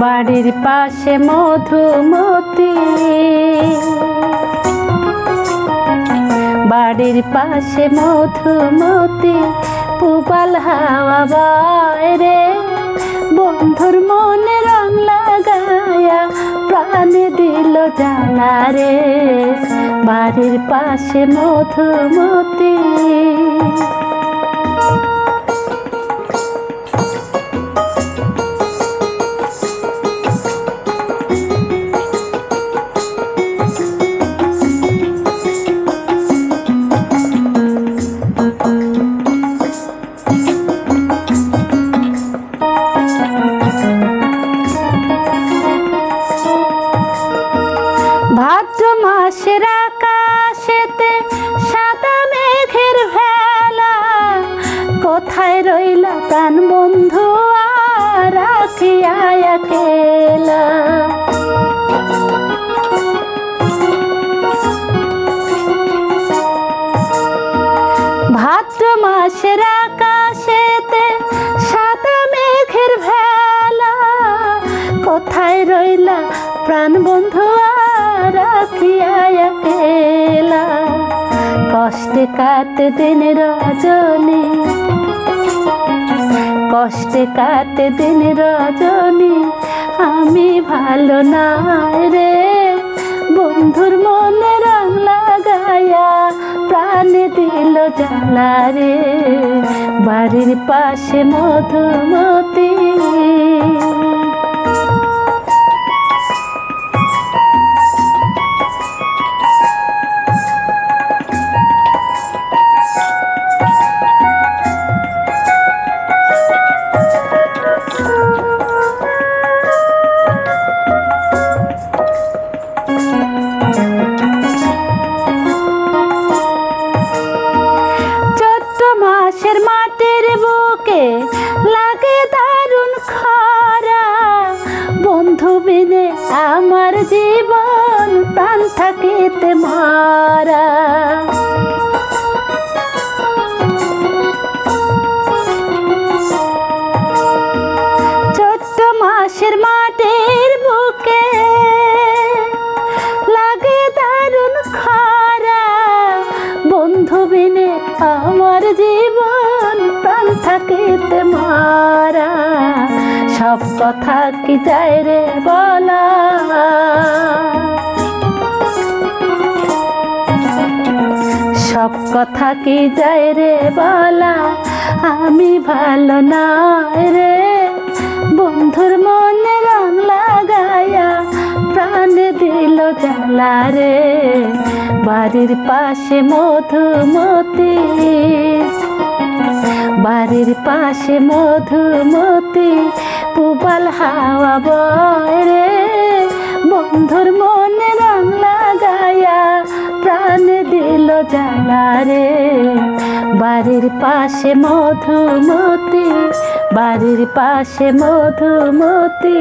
বাড়ির পাশে মধুমতি। বাড়ির পাশে মধুমতি পুপাল হাওয়া বয় রে। বন্ধুর মনে রং লাগায়া প্রাণে দিল জানা রে। বাড়ির পাশে মধুমতি। কোথায় রইলা প্রাণ বন্ধু? রাখিয়া একেলা ভাদ্র মাসের আকাশেতে সাদা মেঘের ভেলা। কোথায় রইলা প্রাণ বন্ধু? রাখিয়া একেলা কষ্টে কাটে দিন রজনী। কষ্টে কাটে দিন রজনী। আমি ভালো নাই রে। বন্ধুর মনে রং লাগায়া প্রাণে দিল জ্বালা রে। বাড়ির পাশে মধুমতি। মাসের মাটির বুকে লাগে দারুণ খরা। বন্ধু বিনে আমার জীবন প্রাণ থাকিতে মারা চোদ্দ মাসের বুকে লাগে দারুণ আমার জীবন সব কথা কি যায় রে বলা? সব কথা কি যায় রে বলা? আমি ভালো না রে। বন্ধুর মনে রং লাগায়া প্রাণ দিল জ্বালা রে। বাড়ির পাশে মধুমতি। বাড়ির পাশে মধুমতি পুবাল হাওয়া বয় রে। বন্ধুর মনে রং লাগায়া প্রাণ দিল জ্বালা রে। বাড়ির পাশে মধুমতি, বাড়ির পাশে মধুমতি,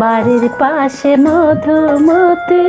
বাড়ির পাশে মধুমতি।